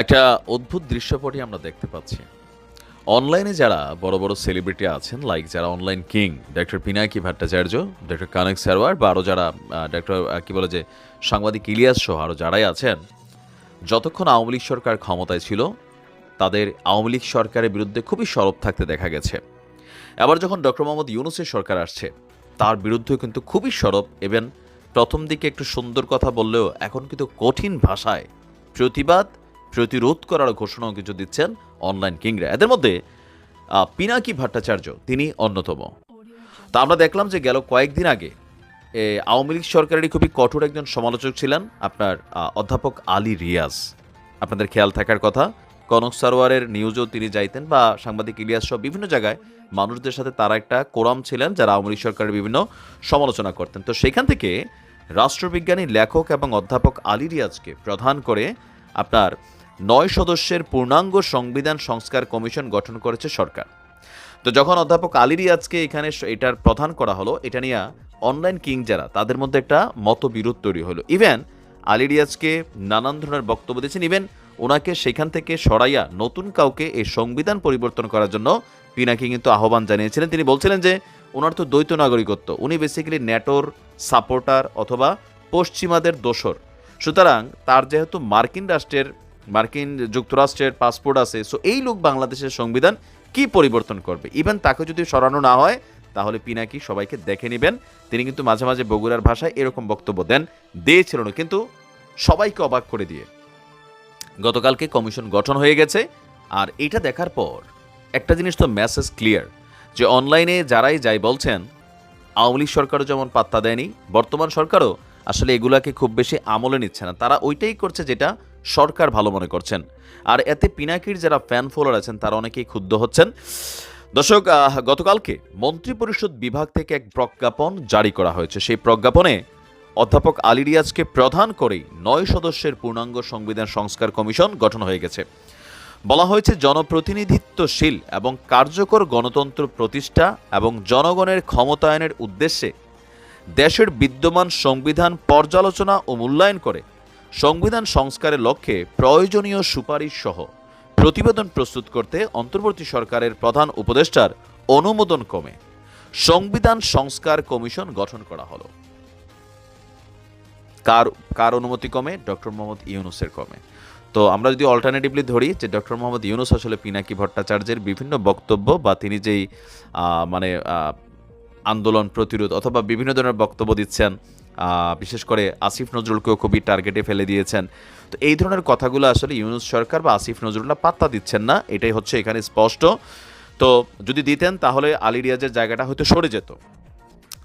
একটা অদ্ভুত দৃশ্যপটই আমরা দেখতে পাচ্ছি। অনলাইনে যারা বড় বড় সেলিব্রিটি আছেন লাইক যারা online king doctor Pinaki Bhattacharya doctor Kanak Sarwar বা আরও যারা ডক্টর কী বলে যে, সাংবাদিক ইলিয়াস সহ আরও যারাই আছেন, যতক্ষণ আওয়ামী লীগ সরকার ক্ষমতায় ছিল, তাদের আওয়ামী লীগ সরকারের বিরুদ্ধে খুবই সরব থাকতে দেখা গেছে। এবার যখন ডক্টর মোহাম্মদ ইউনুসের সরকার আসছে, তার বিরুদ্ধেও কিন্তু খুবই সরব। এবং প্রথম দিকে একটু সুন্দর কথা বললেও এখন কিন্তু কঠিন ভাষায় প্রতিবাদ প্রতিরোধ করার ঘোষণাও কিছু দিচ্ছেন অনলাইন কিংরা এদের মধ্যে পিনাকি ভট্টাচার্য, তিনি অন্যতম। তা আমরা দেখলাম যে গেল কয়েকদিন আগে আওয়ামী লীগ সরকারেরই খুবই কঠোর একজন সমালোচক ছিলেন আপনার অধ্যাপক আলী রিয়াজ। আপনাদের খেয়াল থাকার কথা, কনক সারোয়ারের নিউজও তিনি যাইতেন বা সাংবাদিক ইলিয়াস সহ বিভিন্ন জায়গায় মানুষদের সাথে তারা একটা কোরাম ছিলেন যারা আওয়ামী লীগ সরকারের বিভিন্ন সমালোচনা করতেন। তো সেখান থেকে রাষ্ট্রবিজ্ঞানী, লেখক এবং অধ্যাপক আলী রিয়াজকে প্রধান করে আপনার নয় সদস্যের পূর্ণাঙ্গ সংবিধান সংস্কার কমিশন গঠন করেছে সরকার। তো যখন অধ্যাপক আলী রিয়াজকে এখানে এটার প্রধান করা হলো, এটা নিয়ে অনলাইন কিং যারা, তাদের মধ্যে একটা মতবিরোধ তৈরি হলো। ইভেন আলী রিয়াজকে নানান ধরনের বক্তব্য দিয়েছেন। ইভেন ওনাকে সেখান থেকে সরাইয়া নতুন কাউকে এই সংবিধান পরিবর্তন করার জন্য পিনাকি কিন্তু আহ্বান জানিয়েছিলেন। তিনি বলছিলেন যে, ওনার তো দ্বৈত নাগরিকত্ব, উনি বেসিক্যালি ন্যাটোর সাপোর্টার অথবা পশ্চিমাদের দোসর সুতরাং তার যেহেতু মার্কিন রাষ্ট্রের মার্কিন যুক্তরাষ্ট্রের পাসপোর্ট আছে সো এই লোক বাংলাদেশের সংবিধান কি পরিবর্তন করবে? ইভেন তাকে যদি সরানো না হয়, তাহলে পিনাকি সবাইকে দেখে নেবেন। তিনি কিন্তু মাঝে মাঝে বগুড়ার ভাষায় এরকম বক্তব্য দেন, দিয়েছিল না, কিন্তু সবাইকে অবাক করে দিয়ে। গতকালকে কমিশন গঠন হয়ে গেছে, আর এটা দেখার পর একটা জিনিস তো মেসেজ ক্লিয়ার যে অনলাইনে যারাই যাই বলছেন, আওয়ামী লীগ সরকারও যেমন পাত্তা দেয়নি, বর্তমান সরকারও আসলে এগুলাকে খুব বেশি আমলে নিচ্ছে না। তারা ওইটাই করছে যেটা সরকার ভালো মনে করছেন। আর এতে পিনাকির যারা ফ্যান ফলোয়ার আছেন, তারা অনেকেই ক্ষুব্ধ হচ্ছেন। দর্শক গতকালকে মন্ত্রিপরিষদ বিভাগ থেকে এক প্রজ্ঞাপন জারি করা হয়েছে। সেই প্রজ্ঞাপনে অধ্যাপক আলী রিয়াজকে প্রধান করেই নয় সদস্যের পূর্ণাঙ্গ সংবিধান সংস্কার কমিশন গঠন হয়ে গেছে। বলা হয়েছে, জনপ্রতিনিধিত্বশীল এবং কার্যকর গণতন্ত্র প্রতিষ্ঠা এবং জনগণের ক্ষমতায়নের উদ্দেশ্যে দেশের বিদ্যমান সংবিধান পর্যালোচনা ও মূল্যায়ন করে সংবিধান সংস্কারের লক্ষ্যে প্রয়োজনীয় সুপারিশ সহ প্রতিবেদন প্রস্তুত করতে অন্তর্বর্তী সরকারের প্রধান উপদেষ্টার অনুমোদন কমে সংবিধান সংস্কার কমিশন গঠন করা হলো। কার কার অনুমতি কমে ডক্টর মোহাম্মদ ইউনুসের কমে তো আমরা যদি অল্টারনেটিভলি ধরি যে ডক্টর মোহাম্মদ ইউনুস আসলে পিনাকি ভট্টাচার্যের বিভিন্ন বক্তব্য বা তিনি যেই মানে আন্দোলন, প্রতিরোধ অথবা বিভিন্ন ধরনের বক্তব্য দিচ্ছেন বিশেষ করে আসিফ নজরুলকেও খুবই টার্গেটে ফেলে দিয়েছেন। তো এই ধরনের কথাগুলো আসলে ইউনুস সরকার বা আসিফ নজরুল্লাহ পাত্তা দিচ্ছেন না, এটাই হচ্ছে এখানে স্পষ্ট। তো যদি দিতেন তাহলে আলী রিয়াজের জায়গাটা হয়তো সরে যেত।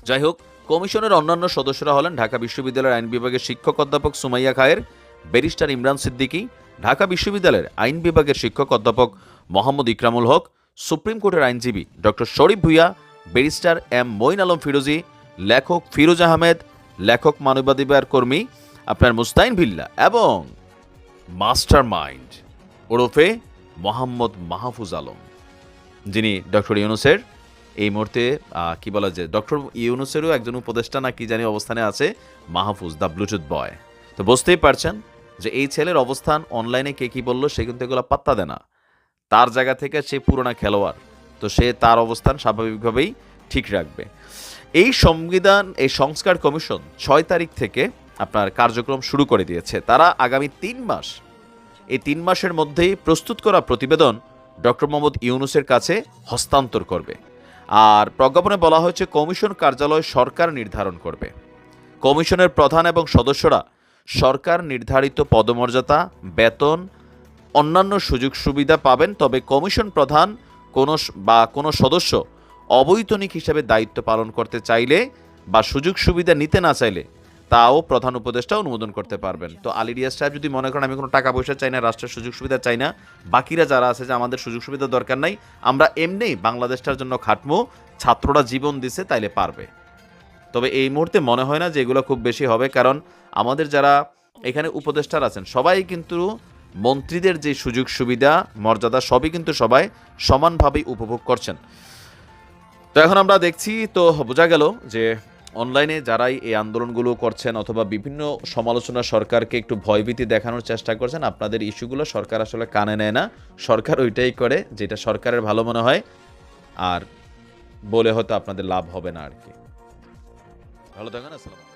যাই হোক, কমিশনের অন্যান্য সদস্যরা হলেন ঢাকা বিশ্ববিদ্যালয়ের আইন বিভাগের শিক্ষক অধ্যাপক সুমাইয়া খায়ের, ব্যারিস্টার ইমরান সিদ্দিকী, ঢাকা বিশ্ববিদ্যালয়ের আইন বিভাগের শিক্ষক অধ্যাপক মোহাম্মদ ইকরামুল হক, সুপ্রিম কোর্টের আইনজীবী doctor Sharif Bhuiyan barrister M Moin Alam Firozi, লেখক ফিরোজ আহমেদ, লেখক মানবাধিকার কর্মী আপনার মুস্তাইন ভিল্লা এবং মাস্টার মাইন্ড ওরফে মোহাম্মদ মাহফুজ আলম, যিনি ডক্টর ইউনুসের এই মুহূর্তে কি বলা যায়, ডক্টর ইউনুসেরও একজন উপদেষ্টা না কি জানি অবস্থানে আছে, মাহফুজ দ্য ব্লুটুথ বয়। তো বুঝতেই পারছেন যে এই ছেলের অবস্থান অনলাইনে কে কি বলল, সে কিন্তু এগুলো পাত্তা দেয় না। তার জায়গা থেকে সে পুরোনা খেলোয়াড়। তো সে তার অবস্থান স্বাভাবিকভাবেই ঠিক রাখবে। এই সংবিধান, এই সংস্কার কমিশন ছয় তারিখ থেকে আপনার কার্যক্রম শুরু করে দিয়েছে। তারা আগামী তিন মাস, এই তিন মাসের মধ্যেই প্রস্তুত করা প্রতিবেদন ডক্টর মোহাম্মদ ইউনুসের কাছে হস্তান্তর করবে। আর প্রজ্ঞাপনে বলা হয়েছে, কমিশন কার্যালয় সরকার নির্ধারণ করবে। কমিশনের প্রধান এবং সদস্যরা সরকার নির্ধারিত পদমর্যাদা, বেতন, অন্যান্য সুযোগ সুবিধা পাবেন, তবে কমিশন প্রধান কোনো বা কোনো সদস্য অবৈতনিক হিসাবে দায়িত্ব পালন করতে চাইলে বা সুযোগ সুবিধা নিতে না চাইলে তাও প্রধান উপদেষ্টা অনুমোদন করতে পারবেন। তো আলিরিয়াস সাহেব যদি মনে করেন, আমি কোনো টাকা পয়সা চাই না, রাষ্ট্রের সুযোগ সুবিধা চাই না, বাকিরা যারা আছে যে আমাদের সুযোগ সুবিধা দরকার নাই, আমরা এমনি বাংলাদেশটার জন্য খাটমো, ছাত্ররা জীবন দিছে তাইলে পারবে। তবে এই মুহূর্তে মনে হয় না যে এগুলো খুব বেশি হবে, কারণ আমাদের যারা এখানে উপদেষ্টার আছেন, সবাই কিন্তু মন্ত্রীদের যে সুযোগ সুবিধা, মর্যাদা, সবই কিন্তু সবাই সমানভাবেই উপভোগ করছেন। তো এখন আমরা দেখছি, তো বোঝা গেল যে অনলাইনে যারাই এই আন্দোলনগুলো করছেন অথবা বিভিন্ন সমালোচনা সরকারকে একটু ভয়ভীতি দেখানোর চেষ্টা করছেন, আপনাদের ইস্যুগুলো সরকার আসলে কানে নেয় না। সরকার ওইটাই করে যেটা সরকারের ভালো মনে হয়, আর বলে হয়তো আপনাদের লাভ হবে না আর কি। ভালো থাকেন, আসসালাম